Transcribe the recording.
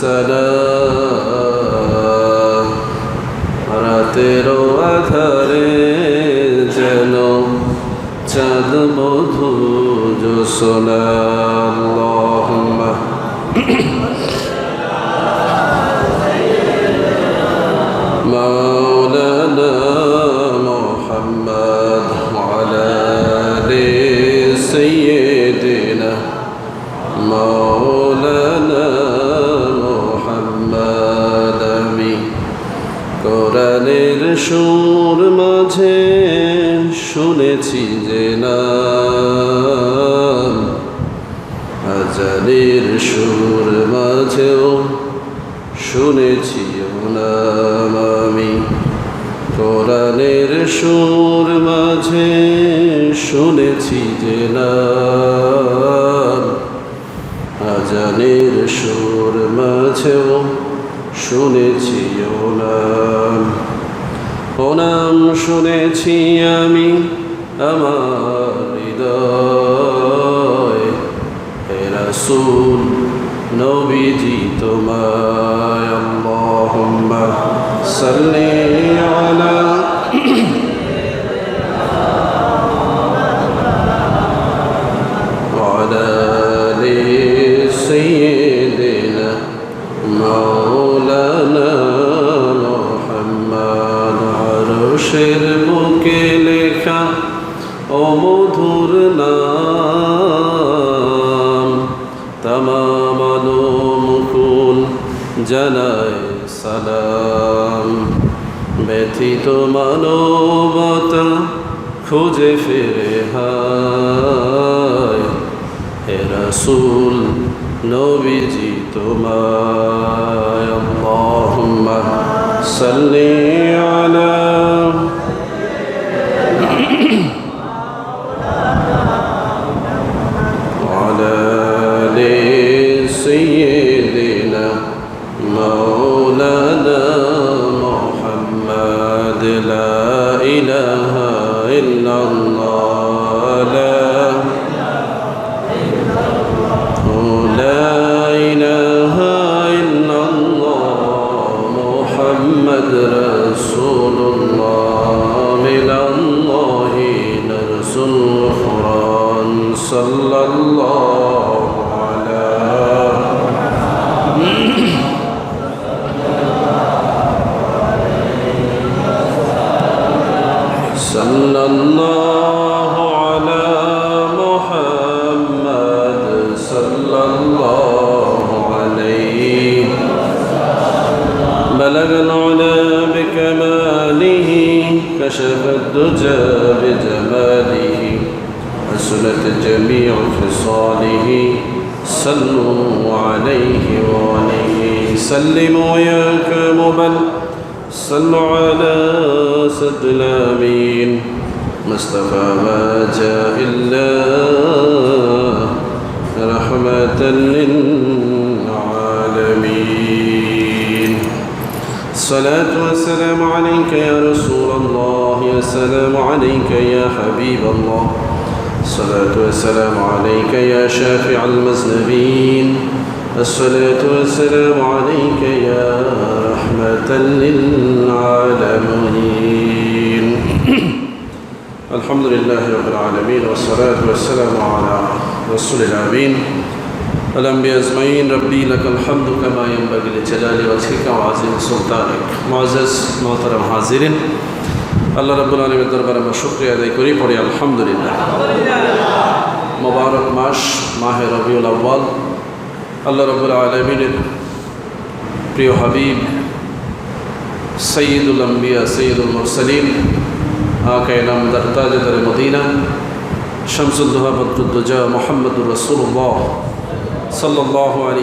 সালাম রাতেরও আধারে যেন চাঁদ মধু জোসনা আল্লাহুম্মা مولانا محمد وعلى آل سيدنا সুর মাঝে শুনেছি যে নাম আজানের সুর মাঝেও শুনেছি আমি। কোরআনের সুর মাঝে শুনেছি যে নাম আজানের সুর মাঝেও শুনেছি নাম নাম শুনেছি আমি আমার হৃদয়। হে নবীজি তোমায় সাল্লি আলা মানুষের মুখে লেখা অমধুর নাম। তামানো মুকুল জনায় সালাম। ব্যথিত মানবতা খুঁজে ফিরে হায়। হে রসুল, নবীজি তোমায় اللهم صل سيدنا مولانا محمد لا إله إلا الله لا إله إلا الله محمد رسول الله من الله نرسل القرآن صلى الله بكماله كشف الدجى بجماله حسنت جميع خصاله صلوا عليه وعليه سلموا يا كمبل صلوا على سد الأمين. مصطفى ما جاء إلا رحمة للعالمين الصلاة والسلام عليك يا رسول الله يا سلام عليك يا حبيب الله. الصلاة والسلام عليك يا شافع المذنبين. الصلاة والسلام عليك يا رحمة للعالمين. الحمد لله رب العالمين والصلاة والسلام على رسول الأمين. الأنبياء أجمعين ربي لك الحمد كما ينبغي لجلال وجهك وعظيم سلطانك معزز محترم حاضرين আল্লাহ রাব্বুল আলমের দরবারে আমরা শুক্রিয়া আদায় করি পড়ি আলহামদুলিল্লাহ মোবারক মাস মাহে রবিউল আব্বাল আল্লাহ রব্বুল আলমিনের প্রিয় হাবিব সঈদুল আম্বিয়া সঈদুল মুরসলিম আকায় নাম দরতাজদর মদিনা শামসুদ্দোহা বদরুদ্দোজা মোহাম্মদুর রসুল্লাহ সাল্লাহ আলী